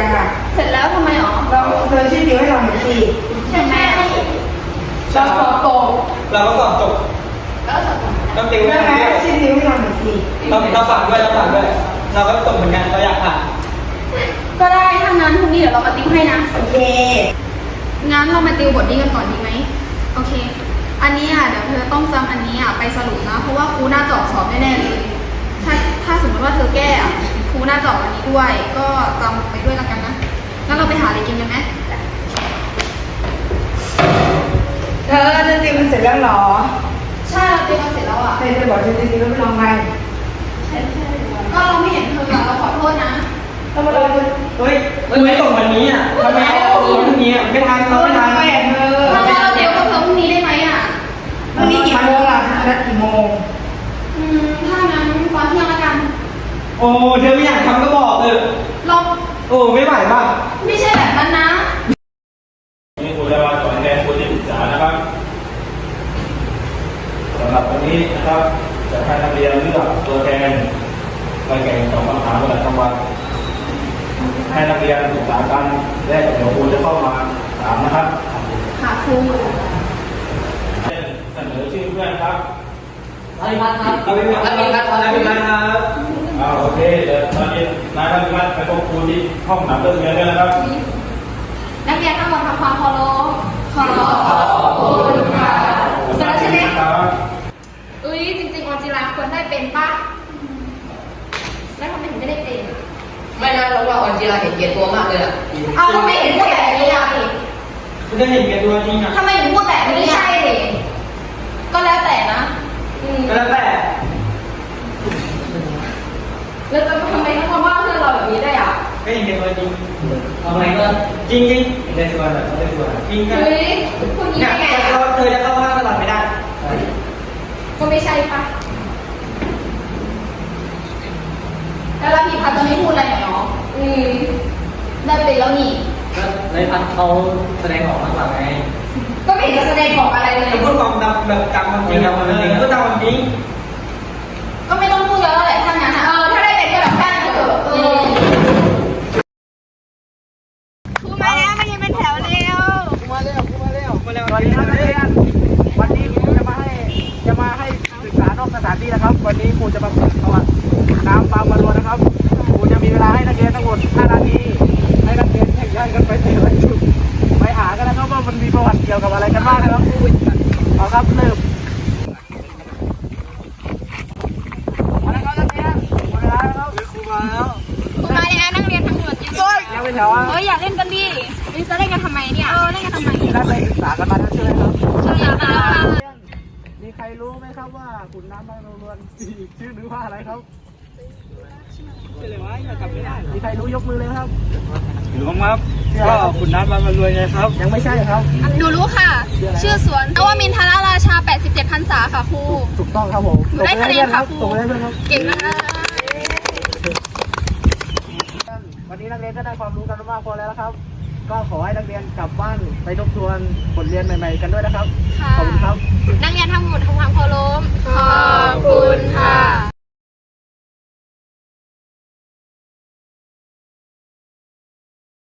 ังอะเสร็จแล้วทำไมหรอเราเธอช่วยติวให้เราหน่อทีใช่ไหมเราสอบตกเราก็สอบตกแล้วสอบตกเราติวให้ได้ไหมเราด้วช่วยติวให้เราหน่อยสิเราเราฝากด้วยเราฝากด้วย เราก็ตกเหมือนกันเราอยากผ่านก็ได้ถ้างั้นพรุ่งนี้เดี๋ยวเรามาติวให้นะโอเคงั้นเรามาติวบทนี้กันก่อนดีไหมโอเค อันนี้อะเดี๋ยวเธอต้องจำอันนี้อะไปสรุปนะ เพราะว่าครูน่าจะออสอบแน่ๆเลย ด้วย ก็จำไปด้วยแล้วกันนะ งั้นเราไปหาอะไรกินกันไหมเธอจะติวมันเสร็จแล้วเหรอใช่เราติวมาเสร็จแล้วอะใครจะบอกเธอจะติวแล้วไม่ลองไหมก็เราไม่เห็นเธออะเราขอโทษนะต้องมาลองเฮ้ยมันไม่ตกวันนี้อะทำไมไม่ตกวันพรุ่งนี้อะไม่ทันเราไม่ทัน ไม่อะเธอ เราเราติวกับเธอพรุ่งนี้ได้ไหมอะ วันนี้กี่โมงล่ะนัดกี่โมง อืม ถ้างั้นตอนเที่ยงแล้วกัน โอ้เธอไม่อยากทำก็บอกเออเราโอ้ไม่ไหวป่ะไม่ใช่แบบนั้นนะ นี่ครูจะมาสอนแทนครูที่ปรึกษานะครับสำหรับวันนี้นะครับจะให้นักเรียนเลือกตัวแทนมาแข่งตอบคำถามประจำวันให้นักเรียนปรึกษากันและเดี๋ยวครูจะเข้ามาถามนะครับค่ะครูเสนอชื่อเพื่อนครับเอาไปพัดครับเอาไปพัดเอาไปพัดครับอ่าโอ เคเดี๋ยวตอนนี้นายพันธิวัฒน์ไปพบครูที่ห้องหนังเรื่องเรียนด้วยนะครับ นักเรียนทั้งหมดทำความเคารพขอขอบคุณค่ะเสร็จแล้วใช่ไหมครับอุ้ยจริงๆออนจิราควรได้เป็นปะแล้วทำไมถึงไม่ได้เป็นไม่นะเราว่าออนจีราเห็นเกียรติตัวมากเลยอะเอาเราไม่เห็นพูดแบบนี้อะคุณจะเห็นแกันตัวจริงอะทำไมถึงพูดแบบนี้ใช่เลยก็แล้วแต่นะอืมก็แล้วแต่ แล้วจะทำไมต้องมาว่าเพื่อนเราแบบนี้ได้อะ ก็เห็นแกัน ตัวจริงเอาไงก็จริงจริงได้ส่วนได้ส่วนจริงกันเฮ้ยพูดอย่างนี้เนี่ยได้ไงเราอ่เธอจะเข้าห้างตลอดไม่ได้ก็ไม่ใช่ปะแล้วล่ะพี่พัดจะไม่พูดอะไรเหรออืมได้เป็นแล้วนี่ก็เลยพัดเขาแสดงออกมากกว่าไง ก็ไม่เห็นจะแสดงบอกอะไรเลยพูดความดำแบบจำความจริงความจริงพูดตามความจริง ก็ไม่ต้องพูดแล้วแหละถ้างั้นอะ เออ ถ้าได้เป็นก็แบบได้ก็เถอะเออครูมาแล้วมายืนเป็นแถวเร็ว มาเร็วมาเร็วมาเร็ว สวัสดีครับนักเรียนวันนี้ครูจะมาให้จะมาให้ศึกษานอกสถานที่นะครับ วันนี้ครูจะมาฝึกเอาอะน้ำบางวันวนนะครับครูจะมีเวลาให้นักเรียนทั้งหมด5นาทีให้นักเรียนแข่งขันกันไปแต่ละจุดไปหากันนะครับว่ามันมีประวัติเกี่ยวกับอะไรกันบ้างนะครับเอาครับเริ่มมาแล้วครับนักเรียนหมดเวลาแล้วครับครูมาแล้วครูมาแล้วนักเรียนทั้งหมดยืนยังไม่แถวอะเฮ้ยอย่าเล่นกันดินี่จะเล่นกันทำไมเนี่ยเออเล่นกันทำไมได้ไปศึกษากันมาแล้วใช่ไหมครับ ใช่แล้วค่ะ มีใครรู้ ไหมครับว่าขุนน้ำบางนวลชื่อหรือว่าอะไรครับมีใครรู้ยกมือเลยครับ หลวงครับก็ขุนน้ำบางรวยไงครับ ยังไม่ใช่ครับ หนูรู้ค่ะ ชื่อสวนนวมินทรราชา 87พรรษาค่ะครู ถูกต้องครับผมหนูได้คะแนนค่ะครูตกไปได้เพื่อนครับเก่งมากวันนี้นักเรียนก็ได้ความรู้กันมากพอแล้วนะครับ ก็ขอให้นักเรียนกลับบ้านไปทบทวนบทเรียนใหม่ ๆ กันด้วยนะครับค่ะขอบคุณครับ นักเรียนทั้งหมดทำความเคารพขอบคุณค่ะ